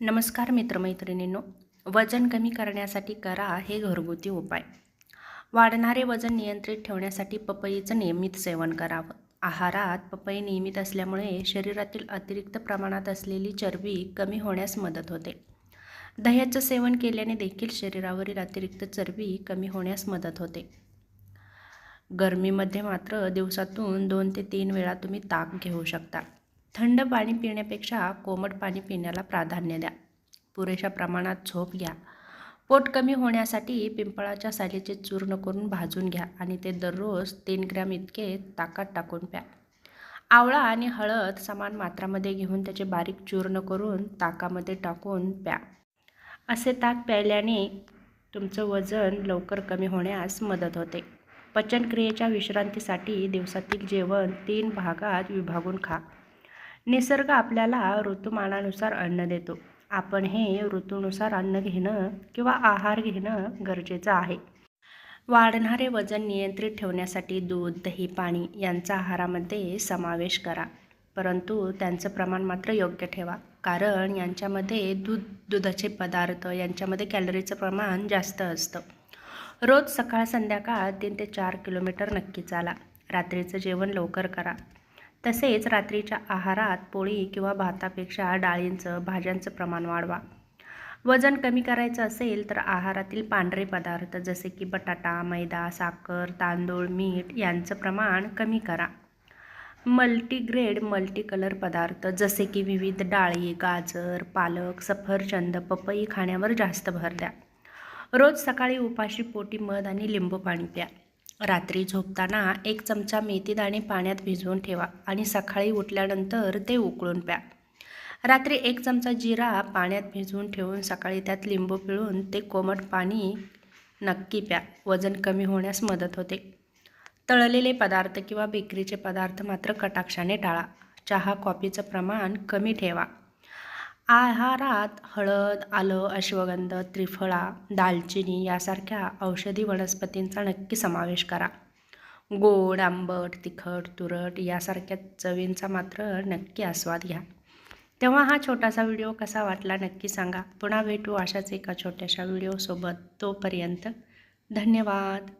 नमस्कार मित्रमैत्रिणींनो वजन कमी करण्यासाठी करा हे घरगुती उपाय. वाढणारे वजन नियंत्रित ठेवण्यासाठी पपईचं नियमित सेवन करावं. आहारात पपई नियमित असल्यामुळे शरीरातील अतिरिक्त प्रमाणात असलेली चरबी कमी होण्यास मदत होते. दह्याचं सेवन केल्याने देखील शरीरावरील अतिरिक्त चरबी कमी होण्यास मदत होते. गरमीमध्ये मात्र दिवसातून दोन ते तीन वेळा तुम्ही ताक घेऊ शकता. थंड पाणी पिण्यापेक्षा कोमट पाणी पिण्याला प्राधान्य द्या. पुरेशा प्रमाणात झोप घ्या. पोट कमी होण्यासाठी पिंपळाच्या सालीचे चूर्ण करून भाजून घ्या आणि ते दररोज तीन ग्रॅम इतके ताकात टाकून प्या. आवळा आणि हळद समान मात्रामध्ये घेऊन त्याचे बारीक चूर्ण करून ताकामध्ये टाकून प्या. असे ताक प्यायल्याने तुमचं वजन लवकर कमी होण्यास मदत होते. पचनक्रियेच्या विश्रांतीसाठी दिवसातील जेवण तीन भागात विभागून खा. निसर्ग आपल्याला ऋतुमानानुसार अन्न देतो. आपण हे ऋतूनुसार अन्न घेणं किंवा आहार घेणं गरजेचं आहे. वाढणारे वजन नियंत्रित ठेवण्यासाठी दूध दही पाणी यांचा आहारामध्ये समावेश करा. परंतु त्यांचं प्रमाण मात्र योग्य ठेवा. कारण यांच्यामध्ये दूध दुधाचे पदार्थ यांच्यामध्ये कॅलरीचं प्रमाण जास्त असतं. रोज सकाळ संध्याकाळ तीन ते चार किलोमीटर नक्की चाला. रात्रीचं जेवण लवकर करा. तसेच रात्रीच्या आहारात पोळी किंवा भातापेक्षा डाळींचं भाज्यांचं प्रमाण वाढवा. वजन कमी करायचं असेल तर आहारातील पांढरे पदार्थ जसे की बटाटा मैदा साखर तांदूळ मीठ यांचं प्रमाण कमी करा. मल्टीग्रेड मल्टीकलर पदार्थ जसे की विविध डाळी गाजर पालक सफरचंद पपई खाण्यावर जास्त भर द्या. रोज सकाळी उपाशी पोटी मध आणि लिंबू पाणी प्या. रात्री झोपताना एक चमचा मेथीदाणे पाण्यात भिजवून ठेवा आणि सकाळी उठल्यानंतर ते उकळून प्या. रात्री एक चमचा जिरा पाण्यात भिजवून ठेवून सकाळी त्यात लिंबू पिळून ते कोमट पाणी नक्की प्या. वजन कमी होण्यास मदत होते. तळलेले पदार्थ किंवा बेकरीचे पदार्थ मात्र कटाक्षाने टाळा. चहा कॉफीचं प्रमाण कमी ठेवा. आहारात हळद आलं अश्वगंध त्रिफळा दालचिनी यासारख्या औषधी वनस्पतींचा नक्की समावेश करा. गोड आंबट तिखट तुरट यासारख्या चवींचा मात्र नक्की आस्वाद घ्या. तेव्हा हा छोटासा व्हिडिओ कसा वाटला नक्की सांगा. पुन्हा भेटू अशाच एका छोट्याशा व्हिडिओसोबत. तोपर्यंत धन्यवाद.